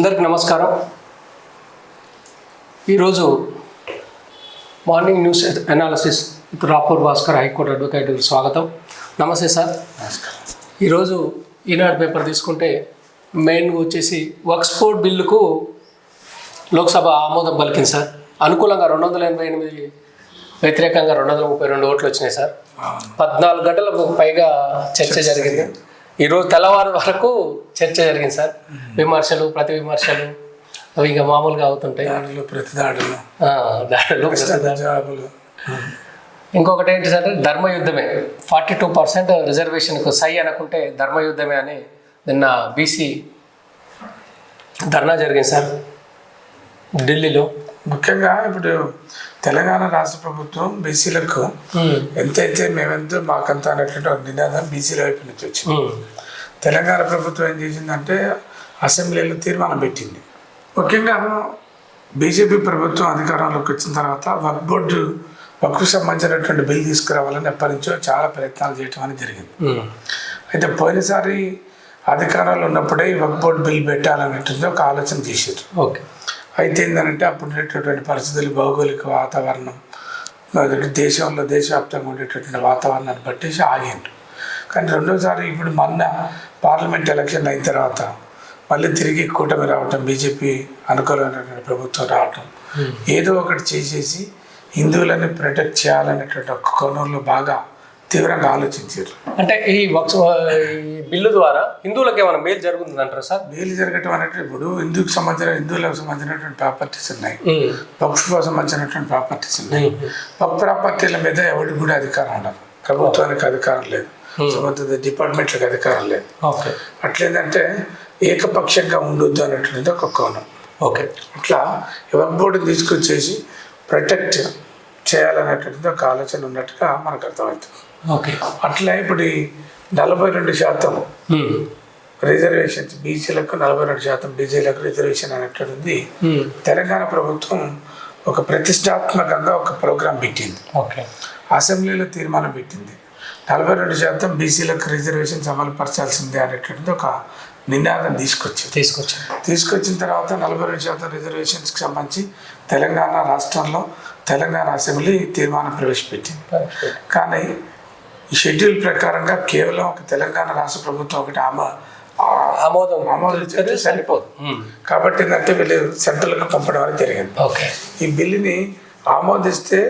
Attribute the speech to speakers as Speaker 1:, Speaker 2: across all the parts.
Speaker 1: అందరికి నమస్కారం. ఈరోజు morning news analysis with Rapur Bhaskar high court advocate స్వాగతం. నమస్తే సార్. ఈరోజు ఈనాడు పేపర్ తీసుకుంటే మెయిన్గా వచ్చేసి వక్స్పోర్ట్ బిల్లుకు లోక్సభ ఆమోదం పలికింది సార్. అనుకూలంగా రెండు వందల ఎనభై ఎనిమిది వ్యతిరేకంగా రెండు వందల ముప్పై రెండు ఓట్లు వచ్చినాయి సార్. పద్నాలుగు గంటలకు పైగా చర్చ జరిగింది. ఈరోజు తెల్లవారు వరకు చర్చ జరిగింది సార్. విమర్శలు ప్రతి విమర్శలు అవి ఇంకా మామూలుగా అవుతుంటాయి.
Speaker 2: దాడులు ప్రతి దాడులు.
Speaker 1: ఇంకొకటి ఏంటి సార్ ధర్మయుద్ధమే. ఫార్టీ టూ పర్సెంట్ రిజర్వేషన్కు సై అనుకుంటే ధర్మయుద్ధమే అని నిన్న బీసీ ధర్నా జరిగింది సార్. ఢిల్లీలో?
Speaker 2: ముఖ్యంగా ఇప్పుడు తెలంగాణ రాష్ట్ర ప్రభుత్వం బీసీలకు ఎంతైతే మేమెంతో మాకంత అనేటువంటి ఒక నినాదం బీసీల వైపు నుంచి వచ్చింది. తెలంగాణ ప్రభుత్వం ఏం చేసిందంటే అసెంబ్లీలో తీర్మానం పెట్టింది. ముఖ్యంగా బీజేపీ ప్రభుత్వం అధికారంలోకి వచ్చిన తర్వాత వక్ బోర్డు వక్కు సంబంధించినటువంటి బిల్ తీసుకురావాలని ఎప్పటి నుంచో చాలా ప్రయత్నాలు చేయటం అనేది జరిగింది. అయితే పోయినసారి అధికారంలో ఉన్నప్పుడే వక్ బోర్డు బిల్ పెట్టాలన్నట్టుంది ఒక ఆలోచన చేశారు.
Speaker 1: ఓకే.
Speaker 2: అయితే ఏంటంటే అప్పుడు ఉండేటటువంటి పరిస్థితులు భౌగోళిక వాతావరణం దేశంలో దేశవ్యాప్తంగా ఉండేటటువంటి వాతావరణాన్ని బట్టేసి ఆగిండు కానీ రెండోసారి ఇప్పుడు మొన్న పార్లమెంట్ ఎలక్షన్ అయిన తర్వాత మళ్ళీ తిరిగి కూటమి రావటం బీజేపీ అనుకూలమైనటువంటి ప్రభుత్వం రావటం ఏదో ఒకటి చేసేసి హిందువులని ప్రొటెక్ట్ చేయాలనేటువంటి ఒక కోణంలో బాగా తీవ్రంగా ఆలోచించారు.
Speaker 1: అంటే ఈ బిల్లు ద్వారా హిందువులకు ఏమైనా మేలు జరుగుతుందంటారా సార్?
Speaker 2: మేలు జరగటం అనేటువంటి ఇప్పుడు హిందూకి సంబంధించిన హిందువులకు సంబంధించినటువంటి ప్రాపర్టీస్ ఉన్నాయి. పక్షులకు సంబంధించినటువంటి ప్రాపర్టీస్ ఉన్నాయి. ఒక ప్రాపర్టీల మీద ఎవరికి కూడా అధికారం ఉండదు. ప్రభుత్వానికి అధికారం లేదు. సంబంధిత డిపార్ట్మెంట్లకు అధికారం లేదు.
Speaker 1: ఓకే.
Speaker 2: అట్లేంటంటే ఏకపక్షంగా ఉండొద్దు అనేటువంటిది ఒక కోణం.
Speaker 1: ఓకే.
Speaker 2: అట్లా ఎవరి బోర్డుని తీసుకొచ్చేసి ప్రొటెక్ట్ చేయాలనేటువంటిది ఒక ఆలోచన ఉన్నట్టుగా మనకు అర్థమవుతుంది.
Speaker 1: ఓకే.
Speaker 2: అట్లా ఇప్పుడు నలభై రెండు శాతం. రిజర్వేషన్స్ బీసీలకు నలభై రెండు శాతం బీసీలకు రిజర్వేషన్ అనేటువంటిది. తెలంగాణ ప్రభుత్వం ఒక ప్రతిష్టాత్మకంగా ఒక ప్రోగ్రాం పెట్టింది.
Speaker 1: ఓకే.
Speaker 2: అసెంబ్లీలో తీర్మానం పెట్టింది. నలభై రెండు శాతం బీసీలకు రిజర్వేషన్స్ అమలు పరచాల్సిందే అనేటువంటిది ఒక నినాదం తీసుకొచ్చింది.
Speaker 1: తీసుకొచ్చాను
Speaker 2: తీసుకొచ్చిన తర్వాత నలభై రెండు శాతం రిజర్వేషన్స్కి సంబంధించి తెలంగాణ రాష్ట్రంలో తెలంగాణ అసెంబ్లీ తీర్మానం ప్రవేశపెట్టింది. కానీ ఈ షెడ్యూల్ ప్రకారంగా కేవలం ఒక తెలంగాణ రాష్ట్ర ప్రభుత్వం ఒకటి ఆమె
Speaker 1: ఆమోదం
Speaker 2: ఆమోదించితే సరిపోదు. కాబట్టి ఏంటంటే వీళ్ళు సెంట్రల్కి పంపడం అనేది జరిగింది.
Speaker 1: ఓకే.
Speaker 2: ఈ బిల్లుని ఆమోదిస్తే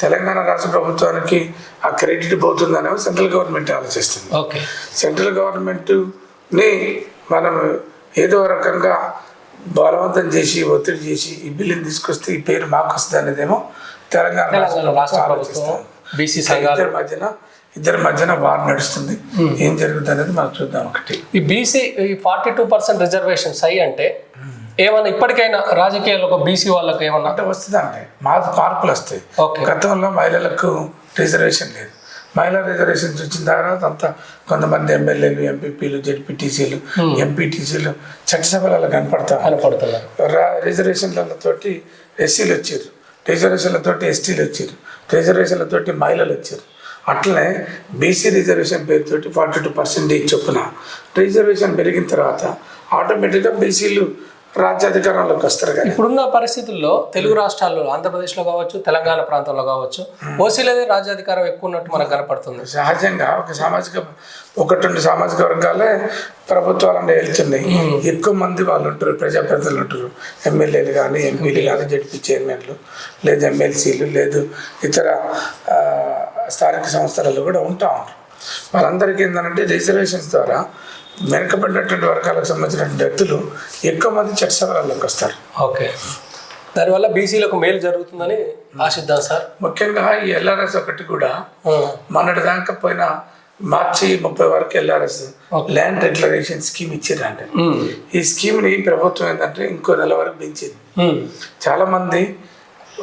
Speaker 2: తెలంగాణ రాష్ట్ర ప్రభుత్వానికి ఆ క్రెడిట్ పోతుందనే సెంట్రల్ గవర్నమెంట్ ఆలోచిస్తుంది.
Speaker 1: ఓకే.
Speaker 2: సెంట్రల్ గవర్నమెంట్ని మనం ఏదో రకంగా బలవంతం చేసి ఒత్తిడి చేసి ఈ బిల్లుని తీసుకొస్తే ఈ పేరు మాకు వస్తుంది అనేదేమో తెలంగాణ రాష్ట్ర ప్రభుత్వం
Speaker 1: బీసీ సంఘాలు
Speaker 2: మధ్యన ఇద్దరి మధ్యన వార్ నడుస్తుంది. ఏం జరుగుతుంది అనేది మనం చూద్దాం ఒకటి.
Speaker 1: ఈ బీసీ ఈ ఫార్టీ టూ పర్సెంట్ రిజర్వేషన్ సై అంటే ఏమన్నా ఇప్పటికైనా రాజకీయాల్లో ఒక బీసీ వాళ్ళకి ఏమన్నా?
Speaker 2: అంటే వస్తుందండి. మా మార్పులు వస్తాయి. గతంలో మహిళలకు రిజర్వేషన్ లేదు. మహిళా రిజర్వేషన్స్ వచ్చిన తర్వాత అంతా కొంతమంది ఎమ్మెల్యేలు ఎంపీపీలు జెడ్పీటీసీలు ఎంపీటీసీలు చట్టసభలలో కనపడతారు
Speaker 1: కనపడుతున్నారు.
Speaker 2: రా- రిజర్వేషన్లతోటి ఎస్సీలు వచ్చారు. రిజర్వేషన్లతోటి ఎస్టీలు వచ్చారు. రిజర్వేషన్లతోటి మహిళలు వచ్చారు. అట్లనే బీసీ రిజర్వేషన్ పేరుతోటి ఫార్టీ టూ పర్సెంటేజ్ చొప్పున. రిజర్వేషన్ పెరిగిన తర్వాత ఆటోమేటిక్గా బీసీలు రాజ్యాధికారంలోకి వస్తారు కానీ.
Speaker 1: ఇప్పుడున్న పరిస్థితుల్లో తెలుగు రాష్ట్రాల్లో ఆంధ్రప్రదేశ్లో కావచ్చు తెలంగాణ ప్రాంతంలో కావచ్చు ఓసీలదే రాజ్యాధికారం ఎక్కువ ఉన్నట్టు మనకు కనపడుతుంది.
Speaker 2: సహజంగా ఒక సామాజిక ఒకటి రెండు సామాజిక వర్గాలే ప్రభుత్వాలను వెళ్తున్నాయి ఎక్కువ మంది వాళ్ళు ఉంటారు ప్రజాప్రతినిధులు ఉంటారు. ఎమ్మెల్యేలు కానీ ఎంపీలు కానీ జడ్పీ చైర్మన్లు లేదు ఎమ్మెల్సీలు లేదు ఇతర స్థానిక సంస్థలలో కూడా ఉంటా ఉంటారు వాళ్ళందరికీ ఏంటంటే రిజర్వేషన్స్ ద్వారా వెనుకబడినటువంటి వర్గాలకు సంబంధించినటువంటి వ్యక్తులు ఎక్కువ మంది చట్టసభలలోకి వస్తారు.
Speaker 1: ఓకే. దానివల్ల బీసీలకు మేలు జరుగుతుందని ఆశిద్దాం సార్.
Speaker 2: ముఖ్యంగా ఈ ఎల్ఆర్ఎస్ ఒకటి కూడా మొన్నటి దాకా పోయిన మార్చి ముప్పై వరకు ఎల్ఆర్ఎస్ ల్యాండ్ రెగ్యులరేషన్ స్కీమ్ ఇచ్చారంటే. ఈ స్కీమ్ని ప్రభుత్వం ఏంటంటే ఇంకో నెల వరకు పెంచింది.
Speaker 1: ఉమ్,
Speaker 2: చాలామంది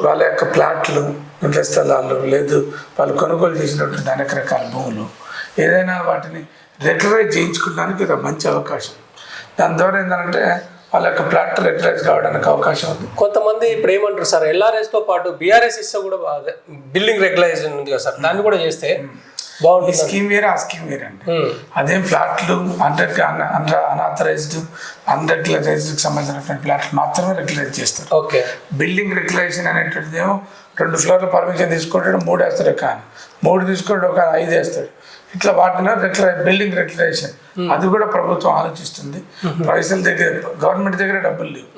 Speaker 2: వాళ్ళ యొక్క ప్లాట్లు ఇండ్ల స్థలాలు లేదు వాళ్ళు కొనుగోలు చేసినటువంటి అనేక రకాల భూములు ఏదైనా వాటిని రెగ్యులరైజ్ చేయించుకోవడానికి ఇది మంచి అవకాశం. దాని ద్వారా ఏంటంటే వాళ్ళ యొక్క ప్లాట్ రెగ్యులైజ్ కావడానికి అవకాశం ఉంది.
Speaker 1: కొంతమంది ఇప్పుడు ఏమంటారు సార్ ఎల్ఆర్ఎస్తో పాటు బీఆర్ఎస్ ఇస్తే కూడా బిల్డింగ్ రెగ్యులైజేషన్ ఉంది కదా సార్ దాన్ని కూడా చేస్తే బాగుంటుంది
Speaker 2: స్కీమ్ వేరే ఆ స్కీమ్ వేరే అండి. అదేం ప్లాట్లు అండర్ అన్ఆథరైజ్డ్ అన్రెగ్యులరైజ్డ్కి సంబంధించినటువంటి ప్లాట్లు మాత్రమే రెగ్యులైజ్ చేస్తారు.
Speaker 1: ఓకే.
Speaker 2: బిల్డింగ్ రెగ్యులేషన్ అనేటువంటిది ఏమో రెండు ఫ్లోర్ల పర్మిషన్ తీసుకుంటాడు మూడు వేస్తాడు ఆయన. మూడు తీసుకుంటే ఒక ఐదు వేస్తాడు. ఇట్లా వాటిని రెగ్యులై బిల్డింగ్ రెగ్యులేషన్ అది కూడా ప్రభుత్వం ఆలోచిస్తుంది. పైసల దగ్గర గవర్నమెంట్ దగ్గర డబ్బులు లేవు.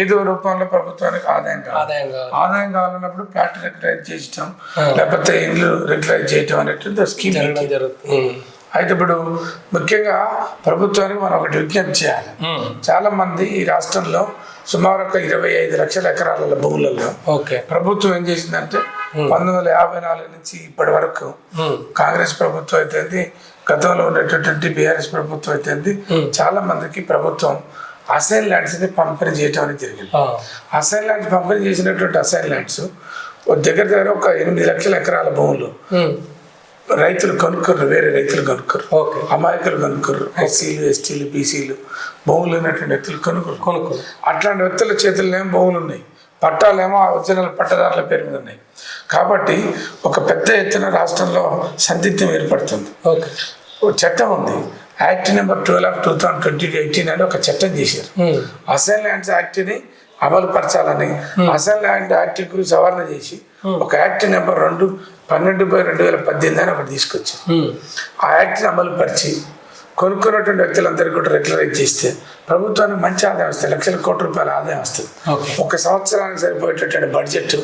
Speaker 2: ఏదో రూపంలో ప్రభుత్వానికి ఆదాయం కావాలి.
Speaker 1: ఆదాయం కావాలి.
Speaker 2: ఆదాయం కావాలన్నప్పుడు ప్లాట్ రెగ్యులైజ్ చేయటం లేకపోతే ఇల్లు రెగ్యులైజ్ చేయటం అనేటువంటి స్కీమ్
Speaker 1: జరుగుతుంది.
Speaker 2: అయితే ఇప్పుడు ముఖ్యంగా ప్రభుత్వానికి మనం ఒకటి విజ్ఞప్తి చేయాలి. చాలా మంది ఈ రాష్ట్రంలో సుమారు ఒక ఇరవై ఐదు లక్షల ఎకరాల భూములలో
Speaker 1: ఓకే
Speaker 2: ప్రభుత్వం ఏం చేసిందంటే పంతొమ్మిది వందల యాభై నాలుగు నుంచి ఇప్పటి వరకు. కాంగ్రెస్ ప్రభుత్వం అయితేంది గతంలో ఉండేటటువంటి బీఆర్ఎస్ ప్రభుత్వం అయితేంది చాలా మందికి ప్రభుత్వం అసైన్ ల్యాండ్స్ని పంపిణీ చేయటం అనేది జరిగింది. అసైన్ ల్యాండ్స్ పంపిణీ చేసినటువంటి అసైన్ ల్యాండ్స్ దగ్గర దగ్గర ఒక ఎనిమిది లక్షల ఎకరాల భూములు. రైతులు కొనుక్కుర్రు వేరే రైతులు కొనుక్కుర్రు.
Speaker 1: ఓకే.
Speaker 2: అమాయకులు కొనుక్కుర్రు. ఎస్సీలు ఎస్టీలు బీసీలు భూములు ఉన్నటువంటి వ్యక్తులు కొనుక్కుర్రు.
Speaker 1: కొనుక్కోండి
Speaker 2: అట్లాంటి వ్యక్తుల చేతుల్లో ఏమో భూములు ఉన్నాయి పట్టాలేమో ఆ ఒరిజినల్ పట్టదారుల పేరు మీద ఉన్నాయి. కాబట్టి ఒక పెద్ద ఎత్తున రాష్ట్రంలో సందిగ్ధం ఏర్పడుతుంది.
Speaker 1: ఓకే.
Speaker 2: ఒక చట్టం ఉంది. Act number twelve of two thousand twenty eighteen అని ఒక చట్టం చేశారు.
Speaker 1: ఉమ్.
Speaker 2: అసైన్ ల్యాండ్స్ యాక్ట్ని అమలు పరచాలని అసైన్ ల్యాండ్ యాక్ట్కు సవరణ చేసి ఒక యాక్ట్ నెంబర్ రెండు పన్నెండు బై రెండు వేల పద్దెనిమిది అని ఒకటి తీసుకొచ్చారు.
Speaker 1: ఉమ్.
Speaker 2: ఆ యాక్ట్ని అమలు పరిచి కొనుక్కున్నటువంటి వ్యక్తులందరికీ కూడా రెగ్యులరైజ్ చేస్తే ప్రభుత్వానికి మంచి ఆదాయం వస్తుంది. లక్షల కోట్ల రూపాయల ఆదాయం వస్తుంది. ఒక సంవత్సరానికి సరిపోయేటటువంటి బడ్జెట్.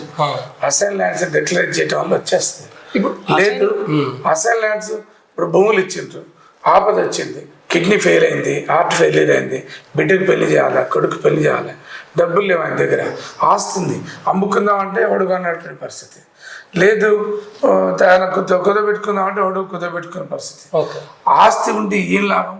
Speaker 2: అసైన్ ల్యాండ్స్ రెగ్యులరైజ్ చేయడం వల్ల వచ్చేస్తుంది.
Speaker 1: ఇప్పుడు
Speaker 2: లేదు. అసైన్ ల్యాండ్స్ ఇప్పుడు భూములు ఇచ్చిండ్రు. ఆపద వచ్చింది. కిడ్నీ ఫెయిల్ అయింది. హార్ట్ ఫెయిలియర్ అయింది. బిడ్డకు పెళ్ళి చేయాలి? కొడుకు పెళ్ళి చేయాలి? డబ్బులు లేవు ఆయన దగ్గర. ఆస్తుంది. అమ్ముకుందాం అంటే ఎవడు కొన్నటువంటి పరిస్థితి. లేదు. ఆ, తన కుద కుదబెట్టుకుందాం అంటే ఎవడు కుదబెట్టుకునే పరిస్థితి. ఆస్తి ఉండి ఏం లాభం?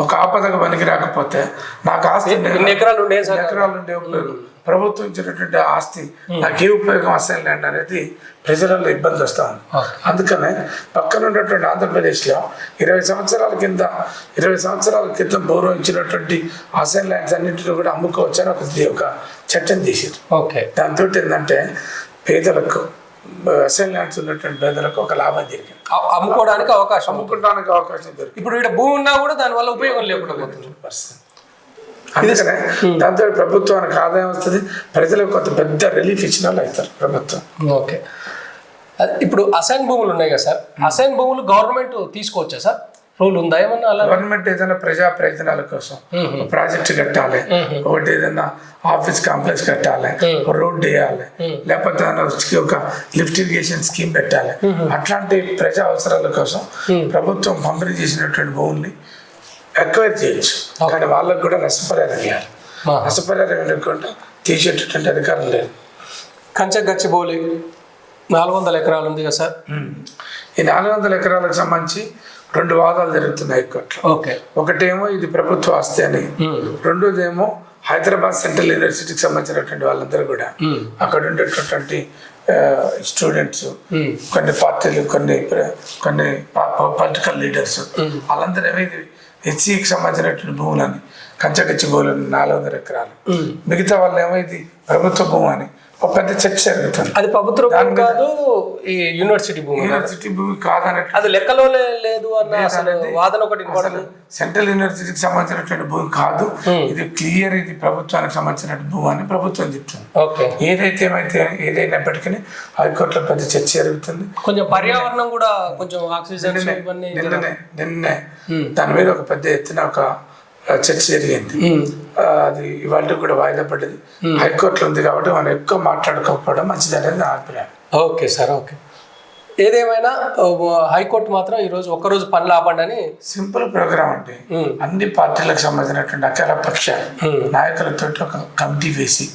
Speaker 2: ఒక ఆపదకు పనికి రాకపోతే నాకు ఆస్తి
Speaker 1: ఎకరాలు ఉండే సార్?
Speaker 2: ఎకరాలు ఉండే ఉపయోగం. ప్రభుత్వం ఇచ్చినటువంటి ఆస్తి నాకే ఉపయోగం అసైన్ ల్యాండ్ అనేది ప్రజలలో ఇబ్బంది వస్తా ఉంది. అందుకనే పక్కన ఉన్నటువంటి ఆంధ్రప్రదేశ్లో ఇరవై సంవత్సరాల కింద ఇరవై సంవత్సరాల క్రితం పూర్వం ఇచ్చినటువంటి అసైన్ ల్యాండ్స్ అన్నింటినీ కూడా అమ్ముకోవచ్చని ఒక ఒక చట్టం చేశారు.
Speaker 1: ఓకే.
Speaker 2: దాంతో ఏంటంటే పేదలకు అసైన్ ల్యాండ్స్ ఉన్నటువంటి పేదలకు ఒక లాభం జరిగింది.
Speaker 1: అమ్ముకోవడానికి అవకాశం.
Speaker 2: అమ్ముకోవడానికి అవకాశం దొరికింది
Speaker 1: ఇప్పుడు ఇక్కడ భూమి ఉన్నా కూడా దానివల్ల ఉపయోగం లేకుండా పోతుంది.
Speaker 2: పరిస్థితి అందుకనే దాంతో ప్రభుత్వానికి ఆదాయం వస్తుంది ప్రజలకు కొంత పెద్ద రిలీఫ్ ఇచ్చిన వాళ్ళు అవుతారు ప్రభుత్వం.
Speaker 1: ఓకే. ఇప్పుడు అసైన్ భూములు ఉన్నాయి కదా సార్? అసైన్ భూములు గవర్నమెంట్ తీసుకోవచ్చా సార్? రూల్ ఉందా ఏమన్నా అలా?
Speaker 2: గవర్నమెంట్ ఏదైనా ప్రజా ప్రయోజనాల కోసం ప్రాజెక్ట్ కట్టాలి. ఒకటి ఏదైనా ఆఫీస్ కాంప్లెక్స్ కట్టాలి. రోడ్ వేయాలి. లేకపోతే ఒక లిఫ్ట్ ఇరిగేషన్ స్కీమ్ పెట్టాలి. అట్లాంటి ప్రజా అవసరాల కోసం ప్రభుత్వం పంపిణీ చేసినటువంటి భూముల్ని ఎక్వైర్ చేయొచ్చు. కానీ వాళ్ళకు కూడా నష్టపరిహారం ఇవ్వాలి. నష్టపరిహారం ఇవ్వకుండా తీసేటటువంటి అధికారం లేదు.
Speaker 1: కంచె గచ్చిబౌలి నాలుగు వందల ఎకరాలు ఉంది కదా సార్?
Speaker 2: ఈ నాలుగు వందల ఎకరాలకు సంబంధించి రెండు వాదాలు జరుగుతున్నాయి హైకోర్టులో
Speaker 1: ఓకే.
Speaker 2: ఒకటేమో ఇది ప్రభుత్వ ఆస్తి అని రెండోదేమో హైదరాబాద్ సెంట్రల్ యూనివర్సిటీకి సంబంధించినటువంటి వాళ్ళందరూ కూడా అక్కడ ఉండేటటువంటి స్టూడెంట్స్ కొన్ని పార్టీలు కొన్ని కొన్ని పొలిటికల్ లీడర్స్ వాళ్ళందరూ ఏమో ఇది హెచ్సికి సంబంధించినటువంటి భూములని కంచకచ్చి భూములని నాలుగు వందల ఎకరాలు. మిగతా వాళ్ళు ఏమో ఇది ప్రభుత్వ భూమి అని ఒక పెద్ద చర్చ జరుగుతుంది.
Speaker 1: అది ప్రభుత్వ భూమి కాదు ఈ యూనివర్సిటీ భూమి
Speaker 2: యూనివర్సిటీ భూమి కాదన్నట్టు.
Speaker 1: అది లెక్కలో లేదు అన్న అసలు వాదన ఒకటి.
Speaker 2: సెంట్రల్ యూనివర్సిటీకి సంబంధించినటువంటి భూమి కాదు. ఇది క్లియర్ ఇది ప్రభుత్వానికి సంబంధించినటువంటి భూమి అని ప్రభుత్వం చెప్తుంది.
Speaker 1: ఓకే.
Speaker 2: ఏదైతే ఏమైతే ఏదైనప్పటికీ హైకోర్టులో పెద్ద చర్చ జరుగుతుంది.
Speaker 1: కొంచెం పర్యావరణం కూడా కొంచెం ఆక్సిజన్
Speaker 2: నిన్ననే నిన్ననే నిన్నే దాని మీద ఒక పెద్ద ఎత్తున ఒక చర్చ జరిగింది. అది ఇవాళ కూడా వాయిదా పడ్డది హైకోర్టులో ఉంది కాబట్టి మనం ఎక్కువ మాట్లాడుకోకపోవడం మంచిది అనేది నా అభిప్రాయం.
Speaker 1: Okay sir okay. ఏదేమైనా హైకోర్టు మాత్రం ఈరోజు ఒక్కరోజు పనులు ఆపండి అని
Speaker 2: సింపుల్ ప్రోగ్రామ్ అండి. అన్ని పార్టీలకు సంబంధించినటువంటి అఖిల పక్ష నాయకులతో ఒక కమిటీ వేసి.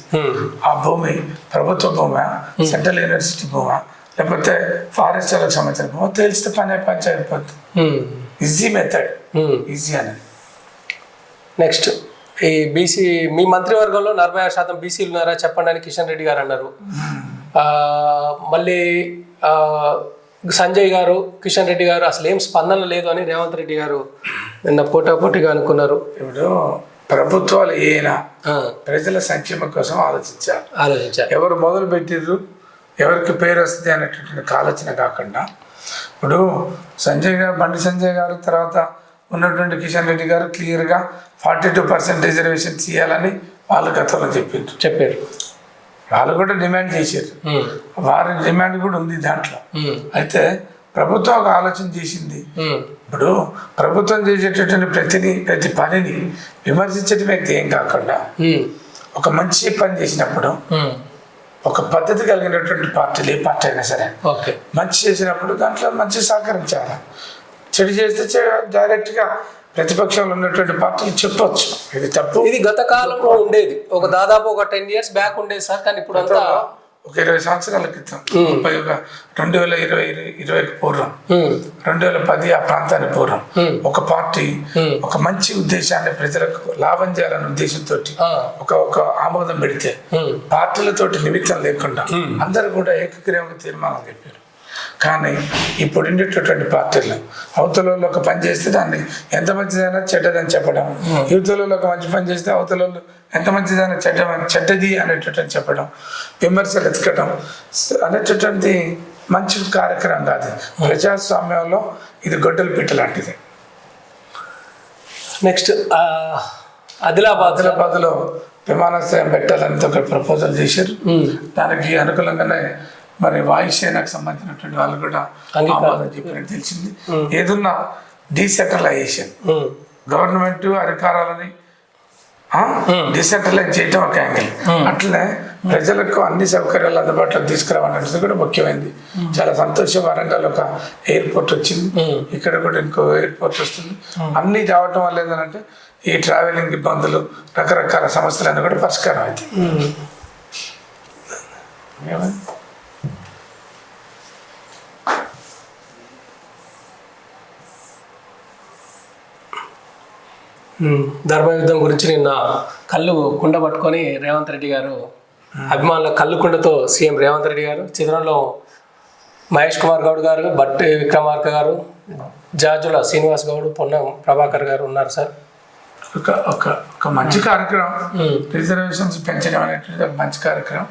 Speaker 2: ఆ భూమి ప్రభుత్వ భూమా సెంట్రల్ యూనివర్సిటీ భూమా లేకపోతే ఫారెస్ట్ వాళ్ళకి సంబంధించిన భూమా తెలిస్తే పని పని. Easy
Speaker 1: method.
Speaker 2: ఈజీ అనేది.
Speaker 1: నెక్స్ట్ ఈ బీసీ మీ మంత్రివర్గంలో నలభై ఆరు శాతం బీసీలు ఉన్నారా? చెప్పండి అని కిషన్ రెడ్డి గారు అన్నారు. మళ్ళీ సంజయ్ గారు కిషన్ రెడ్డి గారు అసలు ఏం స్పందన లేదు అని రేవంత్ రెడ్డి గారు నిన్న పోటాపోటీగా అనుకున్నారు.
Speaker 2: ఇప్పుడు ప్రభుత్వాలు ఏనా? ప్రజల సంక్షేమం కోసం ఆలోచించాలి
Speaker 1: ఆలోచించారు.
Speaker 2: ఎవరు మొదలు పెట్టిర్రు ఎవరికి పేరు వస్తుంది అనేటటువంటి ఆలోచన కాకుండా ఇప్పుడు సంజయ్ గారు బండి సంజయ్ గారు తర్వాత ఉన్నటువంటి కిషన్ రెడ్డి గారు క్లియర్గా ఫార్టీ టూ పర్సెంట్ రిజర్వేషన్స్ ఇవ్వాలని వాళ్ళు గతంలో చెప్పిండ్రు.
Speaker 1: చెప్పారు.
Speaker 2: వాళ్ళు కూడా డిమాండ్ చేశారు. వారి డిమాండ్ కూడా ఉంది దాంట్లో. అయితే ప్రభుత్వం ఒక ఆలోచన చేసింది. ఇప్పుడు ప్రభుత్వం చేసేటటువంటి ప్రతిని ప్రతి పనిని విమర్శించడం వ్యక్తి ఏం కాకుండా ఒక మంచి పని చేసినప్పుడు. ఒక పద్ధతి కలిగినటువంటి పార్టీలు ఏ పార్టీ అయినా సరే
Speaker 1: ఓకే.
Speaker 2: మంచి చేసినప్పుడు దాంట్లో మంచి సహకరించాలి. చెడు చేస్తే డైరెక్ట్గా ప్రతిపక్షంలో ఉన్నటువంటి పార్టీలు చెప్పొచ్చు. ఇది తప్పు.
Speaker 1: ఇది గత కాలంలో ఉండేది. ఒక దాదాపు ఒక టెన్ ఇయర్స్ బ్యాక్ ఉండేది సార్ కానీ ఇప్పుడు అంతా
Speaker 2: ఒక ఇరవై సంవత్సరాల క్రితం ముప్పై ఒక రెండు వేల ఇరవై ఇరవై- ఇరవైకి పూర్వం రెండు వేల పది ఆ ప్రాంతానికి పూర్వం. ఒక పార్టీ. ఒక మంచి ఉద్దేశాన్ని ప్రజలకు లాభం చేయాలనే ఉద్దేశంతో ఒక ఒక ఆమోదం పెడితే పార్టీలతోటి నిమిత్తం లేకుండా అందరూ కూడా ఏకగ్రీవంగా తీర్మానం చెప్పారు. కానీ ఇప్పుడు ఉండేటటువంటి పార్టీలు అవతలలో ఒక పని చేస్తే దాన్ని ఎంత మంచిదైనా చెడ్డదని చెప్పడం యువతలలో ఒక మంచి పని చేస్తే అవతలలో ఎంత మంచిదైనా చెడ్డ చెడ్డది అనేటటువంటి చెప్పడం విమర్శలు ఎత్తుకడం స- అనేటటువంటి మంచి కార్యక్రమం కాదు. ప్రజాస్వామ్యంలో ఇది గొడ్డల పిట్ట లాంటిది.
Speaker 1: నెక్స్ట్ ఆదిలాబాద్.
Speaker 2: ఆదిలాబాద్లో విమానాశ్రయం పెట్టాలని ఒక ప్రపోజల్ చేశారు.
Speaker 1: ఉమ్,
Speaker 2: దానికి అనుకూలంగానే మరి వాయుసేనకు సంబంధించినటువంటి వాళ్ళు కూడా. ఆమోదం చెప్పినట్టు తెలిసింది. ఏదున్నా డీసెంట్రలైజేషన్. గవర్నమెంట్ అధికారాలని డిసెంట్రలైజ్ చేయటం ఒక యాంగిల్. అట్లనే ప్రజలకు అన్ని సౌకర్యాలు అందుబాటులోకి తీసుకురావాలన్నది కూడా ముఖ్యమైనది చాలా సంతోషం వరంగల్ ఒక ఎయిర్పోర్ట్ వచ్చింది. ఇక్కడ కూడా ఇంకో ఎయిర్పోర్ట్ వస్తుంది. అన్ని రావటం వల్ల ఏంటంటే ఈ ట్రావెలింగ్ ఇబ్బందులు రకరకాల సమస్యలన్నీ కూడా పరిష్కారం అవుతాయి.
Speaker 1: ఉమ్, ధర్మయుద్ధం గురించి నిన్న కళ్ళు కుండ పట్టుకొని రేవంత్ రెడ్డి గారు అభిమానుల కళ్ళు కుండతో సీఎం రేవంత్ రెడ్డి గారు చిత్రంలో మహేష్ కుమార్ గౌడ్ గారు బట్టి విక్రమార్క గారు జాజుల శ్రీనివాస్ గౌడ్ పొన్నం ప్రభాకర్ గారు ఉన్నారు సార్.
Speaker 2: ఒక ఒక ఒక మంచి కార్యక్రమం. రిజర్వేషన్స్ పెంచడం అనేటువంటిది ఒక మంచి కార్యక్రమం.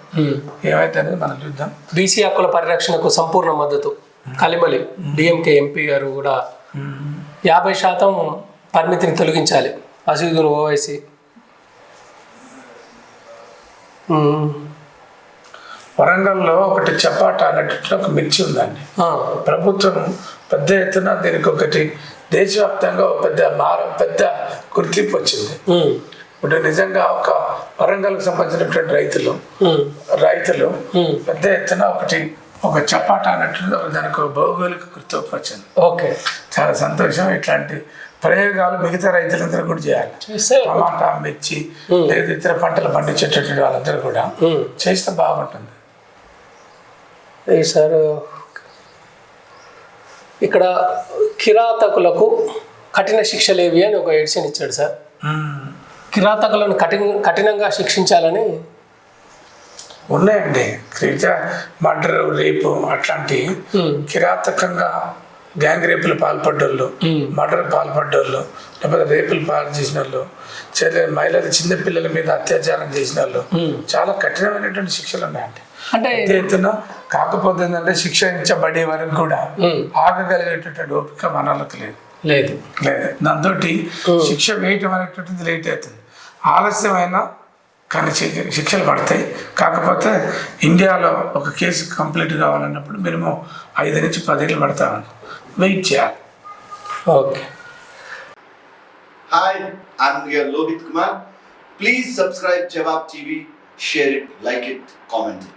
Speaker 2: ఏమైతే అనేది మనం చూద్దాం.
Speaker 1: బీసీ హక్కుల పరిరక్షణకు సంపూర్ణ మద్దతు. కలిమలి డిఎంకే ఎంపీ గారు కూడా యాభై శాతం పరిమితిని తొలగించాలి. అసీదును ఓవైసీ.
Speaker 2: వరంగల్లో ఒకటి చపాట అనేటువంటి ఒక మిర్చి ఉందండి. ప్రభుత్వం పెద్ద ఎత్తున దీనికి ఒకటి దేశవ్యాప్తంగా ఒక పెద్ద మార పెద్ద గుర్తింపు వచ్చింది. ఇప్పుడు నిజంగా ఒక వరంగల్కి సంబంధించినటువంటి రైతులు రైతులు పెద్ద ఎత్తున ఒకటి ఒక చపాట అన్నట్టు దానికి ఒక భౌగోళిక గుర్తింపు వచ్చింది.
Speaker 1: ఓకే.
Speaker 2: చాలా సంతోషం ఇట్లాంటి ప్రయోగాలు మిగతా రైతులందరూ కూడా చేయాలి. టమాటా మిర్చి లేదా ఇతర పంటలు పండించేటటువంటి వాళ్ళందరూ కూడా. చేస్తే బాగుంటుంది.
Speaker 1: సార్ ఇక్కడ కిరాతకులకు కఠిన శిక్షలు ఏవి అని ఒక ఎడిషన్ ఇచ్చాడు సార్. కిరాతకులను కఠిన కఠినంగా శిక్షించాలని
Speaker 2: ఉన్నాయండి. క్రీత మర్డర్ రేపు అట్లాంటి కిరాతకంగా గ్యాంగ్ రేపులు పాల్పడ్డోళ్ళు మర్డర్ పాల్పడ్డోళ్ళు లేకపోతే రేపులు పాలు చేసిన వాళ్ళు మహిళలు చిన్న పిల్లల మీద అత్యాచారం చేసిన వాళ్ళు. చాలా కఠినమైనటువంటి శిక్షలు ఉన్నాయండి
Speaker 1: అంటే
Speaker 2: ఎత్తున కాకపోతే ఏంటంటే శిక్షించబడే వరకు కూడా ఆగగలిగేటటువంటి ఓపిక మనలకు లేదు.
Speaker 1: లేదు.
Speaker 2: లేదు. దాంతో శిక్ష వేయటం అనేటువంటిది లేట్ అవుతుంది. ఆలస్యమైన కానీ శిక్షలు పడతాయి. కాకపోతే ఇండియాలో ఒక కేసు కంప్లీట్ కావాలన్నప్పుడు మినిమం ఐదు నుంచి పదేళ్ళు పడతామని వెయిట్ చేయాలి
Speaker 1: okay
Speaker 3: Hi, I'm your Lohit Kumar. Please subscribe Jawab TV, share it, like it, comment it.